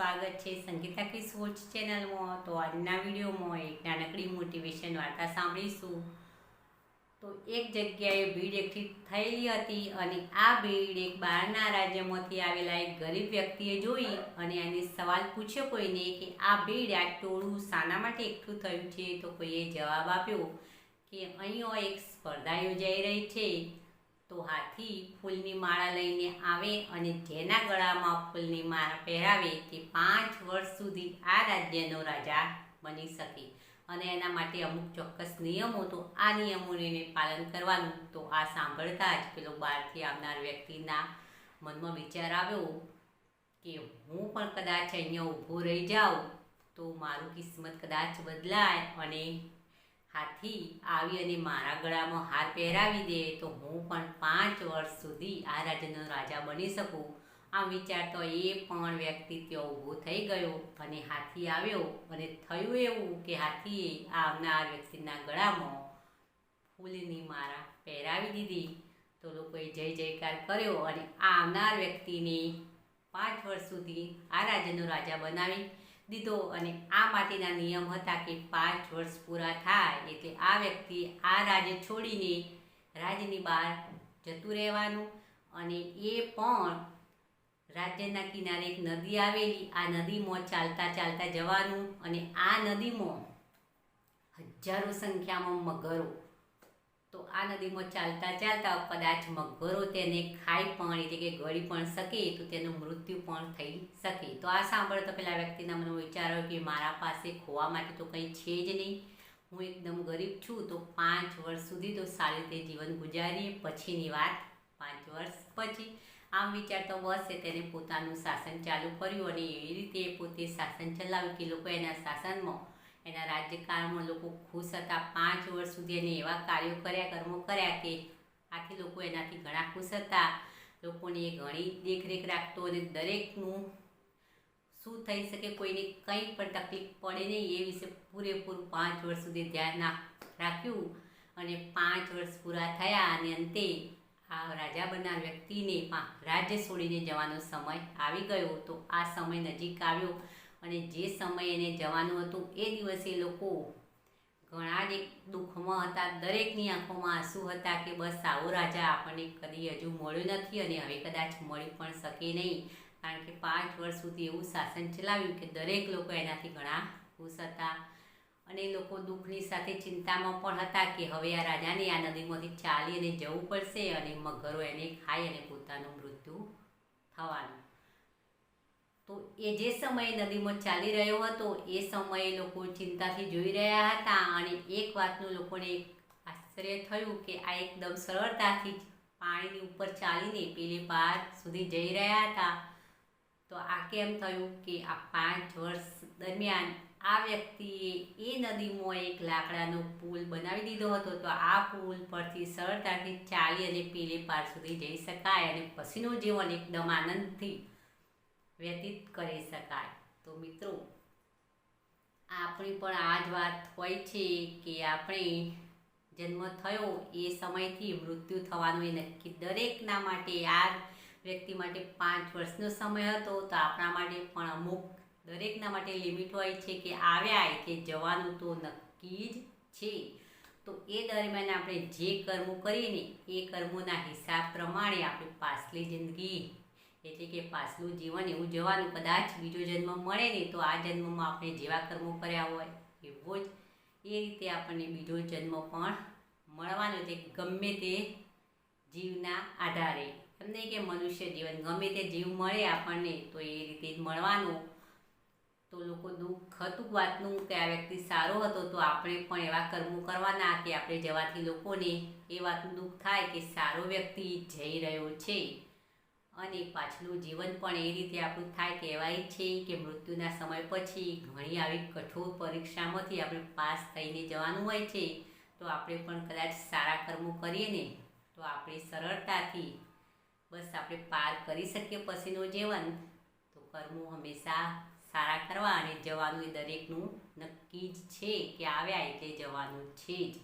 સ્વાગત છે Sangeeta kiss watch ચેનલમાં. તો આજના વિડીયોમાં એક નાનકડી મોટિવેશન વાર્તા સાંભળીશું. તો એક જગ્યાએ ભીડ એકઠી થયેલી હતી અને આ ભીડ એક બહારના રાજ્યમાંથી આવેલા એક ગરીબ વ્યક્તિએ જોઈ અને એને સવાલ પૂછ્યો કોઈને કે આ ભીડ આ ટોળું શાના માટે એકઠું થયું છે? તો કોઈએ જવાબ આપ્યો કે અહીંયા એક સ્પર્ધા યોજાઈ રહી છે. તો હાથી ફૂલની માળા લઈને આવે અને જેના ગળામાં ફૂલની માળા પહેરાવે તે પાંચ વર્ષ સુધી આ રાજ્યનો રાજા બની શકે. અને એના માટે અમુક ચોક્કસ નિયમો તો આ નિયમોને પાલન કરવાનું તો આ સાંભળતા જ પેલો બહારથી આવનાર વ્યક્તિના મનમાં વિચાર આવ્યો કે હું પણ કદાચ અહીંયા ઊભો રહી જાઉં તો મારું કિસ્મત કદાચ બદલાય અને હાથી આવી અને મારા ગળામાં હાર પહેરાવી દે તો હું પણ પાંચ વર્ષ સુધી આ રાજ્યનો રાજા બની શકું. આમ વિચારતો એ પણ વ્યક્તિ ત્યાં ઊભો થઈ ગયો અને હાથી આવ્યો અને થયું એવું કે હાથીએ આવનાર વ્યક્તિના ગળામાં ફૂલની માળા પહેરાવી દીધી. તો લોકોએ જય જયકાર કર્યો અને આ આવનાર વ્યક્તિને પાંચ વર્ષ સુધી આ રાજ્યનો રાજા બનાવી. દીધો અને આ માટેના નિયમ હતા કે પાંચ વર્ષ પૂરા થાય એટલે આ વ્યક્તિ આ રાજ્ય છોડીને રાજ્યની બહાર જતું રહેવાનું અને એ પણ રાજ્યના કિનારે એક નદી આવેલી. આ નદીમાં ચાલતા ચાલતા જવાનું અને આ નદીમાં હજારો સંખ્યામાં મગરો તો આ નદીમાં ચાલતા ચાલતા કદાચ મગરો તેને ખાઈ પણ એટલે કે ગળી પણ શકે, તો તેનું મૃત્યુ પણ થઈ શકે. તો આ સાંભળતા પેલા વ્યક્તિના મનમાં વિચાર કે મારા પાસે ખોવા માટે તો કંઈ છે જ નહીં. હું એકદમ ગરીબ છું, તો પાંચ વર્ષ સુધી તો સારી રીતે જીવન ગુજારીએ. પછીની વાત, પાંચ વર્ષ પછી આમ વિચારતો બસે તેને પોતાનું શાસન ચાલુ કર્યું અને એવી રીતે પોતે શાસન ચલાવ્યું કે લોકો એના શાસનમાં એના રાજ્યકાળમાં લોકો ખુશ હતા. પાંચ વર્ષ સુધી એને એવા કાર્યો કર્યા, કર્મો કર્યા કે આથી લોકો એનાથી ઘણા ખુશ હતા. લોકોની એ ઘણી દેખરેખ રાખતો અને દરેકનું શું થઈ શકે કોઈને કંઈ પણ તકલીફ પડે નહીં એ વિશે પૂરેપૂરું પાંચ વર્ષ સુધી ધ્યાન રાખ્યું અને પાંચ વર્ષ પૂરા થયા અને અંતે આ રાજા બનનાર વ્યક્તિને રાજ્ય છોડીને જવાનો સમય આવી ગયો. તો આ સમય નજીક આવ્યો. અને જે સમયે એને જવાનું હતું, એ દિવસે લોકો ઘણા જ દુઃખમાં હતા. દરેકની આંખોમાં આંસુ હતા કે, બસ આવો રાજા, આપણને કદી હજુ મળ્યો નથી અને હવે કદાચ મળી પણ શકે નહીં. કારણ કે પાંચ વર્ષ સુધી એવું શાસન ચલાવ્યું કે દરેક લોકો એનાથી ઘણા ખુશ હતા. અને લોકો દુઃખની સાથે ચિંતામાં પણ હતા કે, હવે આ રાજાને આ નદીમાંથી ચાલી અને જવું પડશે અને મગરો એને ખાઈ અને પોતાનું મૃત્યુ થવાનું તો એ જે સમયે નદીમાં ચાલી રહ્યો હતો, એ સમયે લોકો ચિંતાથી જોઈ રહ્યા હતા અને એક વાતનું લોકોને આશ્ચર્ય થયું કે આ એકદમ સરળતાથી પાણીની ઉપર ચાલીને પેલી પાર સુધી જઈ રહ્યા હતા. તો આ કેમ થયું કે આ પાંચ વર્ષ દરમિયાન આ વ્યક્તિએ એ નદીમાં એક લાકડાનો પુલ બનાવી દીધો હતો. તો આ પુલ પરથી સરળતાથી ચાલી અને પેલી પાર સુધી જઈ શકાય અને પછીનું જીવન એકદમ આનંદથી વ્યતીત કરી શકાય. તો મિત્રો, આપણી પણ આ જ વાત હોય છે કે આપણે જન્મ થયો એ સમયથી મૃત્યુ થવાનું એ નક્કી દરેકના માટે, આ વ્યક્તિ માટે પાંચ વર્ષનો સમય હતો. તો આપણા માટે પણ અમુક દરેકના માટે લિમિટ હોય છે કે આવ્યા એટલે જવાનું તો નક્કી જ છે. તો એ દરમિયાન આપણે જે કર્મો કરીએ ને, એ કર્મોના હિસાબ પ્રમાણે આપણી પાછલી જિંદગી એટલે કે પાછલું જીવન એવું જવાનું કદાચ બીજો જન્મ મળે ને તો આ જન્મમાં આપણે જેવા કર્મો કર્યા હોય એવો જ એ રીતે આપણને બીજો જન્મ પણ મળવાનો છે. ગમે તે જીવના આધારે. એમ નહીં કે મનુષ્ય જીવન, ગમે તે જીવ મળે આપણને તો એ રીતે જ મળવાનું. તો લોકો દુઃખ, હતું વાતનું કે આ વ્યક્તિ સારો હતો તો આપણે પણ એવા કર્મો કરવાના કે આપણે જવાથી લોકોને એ વાતનું દુઃખ થાય કે સારો વ્યક્તિ જઈ રહ્યો છે. અને પાછલું જીવન પણ એ રીતે આપણું થાય કહેવાય છે કે મૃત્યુના સમય પછી ઘણી આવી કઠોર પરીક્ષામાંથી આપણે પાસ થઈને જવાનું હોય છે. તો આપણે પણ કદાચ સારા કર્મો કરીએ ને, તો આપણે સરળતાથી બસ આપણે પાર કરી શકીએ પછીનું જીવન. તો કર્મો હંમેશા સારા કરવા અને જવાનું એ દરેકનું નક્કી જ છે કે આવ્યા એટલે જવાનું છે જ.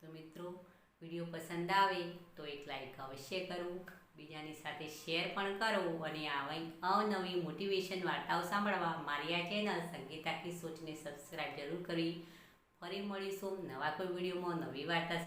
તો મિત્રો, વીડિયો પસંદ આવે તો એક લાઈક અવશ્ય કરવું બીજાની સાથે શેર પણ કરો અને આવી અવનવી મોટિવેશન વાર્તાઓ સાંભળવા મારી આ ચેનલ સંગીતા કી સોચને સબસ્ક્રાઈબ જરૂર કરી. ફરી મળીશું નવા કોઈ વિડીયોમાં નવી વાર્તા